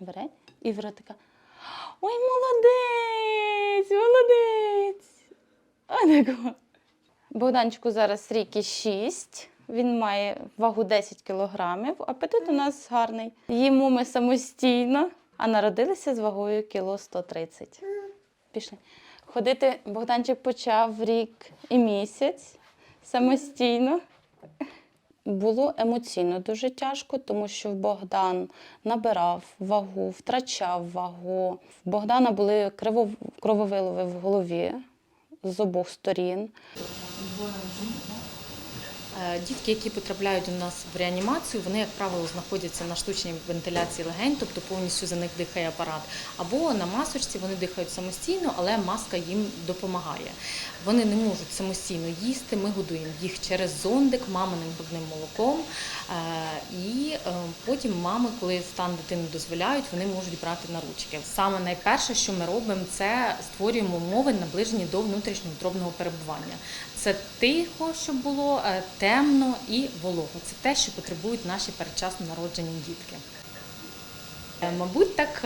бере і в ротика. Ой, молодець, молодець. Такого. Богданчику зараз рік і 6. Він має вагу 10 кілограмів. Апетит у нас гарний. Їмо ми самостійно, а народилися з вагою кіло 130. Пішли. Ходити Богданчик почав рік і місяць самостійно. Було емоційно дуже тяжко, тому що Богдан набирав вагу, втрачав вагу. В Богдана були крововилови в голові з обох сторін. Е, Дітки, які потрапляють у нас в реанімацію, вони, як правило, знаходяться на штучній вентиляції легень, тобто повністю за них дихає апарат. Або на масочці вони дихають самостійно, але маска їм допомагає. Вони не можуть самостійно їсти. Ми годуємо їх через зондик, маминим грудним молоком. Е, І е, потім мами, коли стан дитини дозволяють, вони можуть брати на ручки. Саме найперше, що ми робимо, це створюємо умови, наближені до внутрішньоутробного перебування. Це тихо, щоб було е, темно і волого. Це те, що потребують наші передчасно народжені дітки. Мабуть, так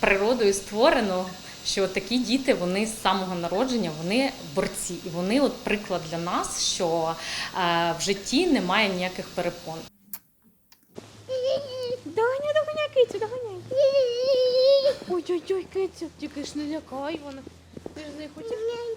природою створено, що такі діти вони з самого народження вони борці, і вони от приклад для нас, що е, в житті немає ніяких перепон. Доганяй, доганяй, кицю, доганяй. Ой-ой-ой, кицю, тільки ж не лякай вона. Ти ж не хотів.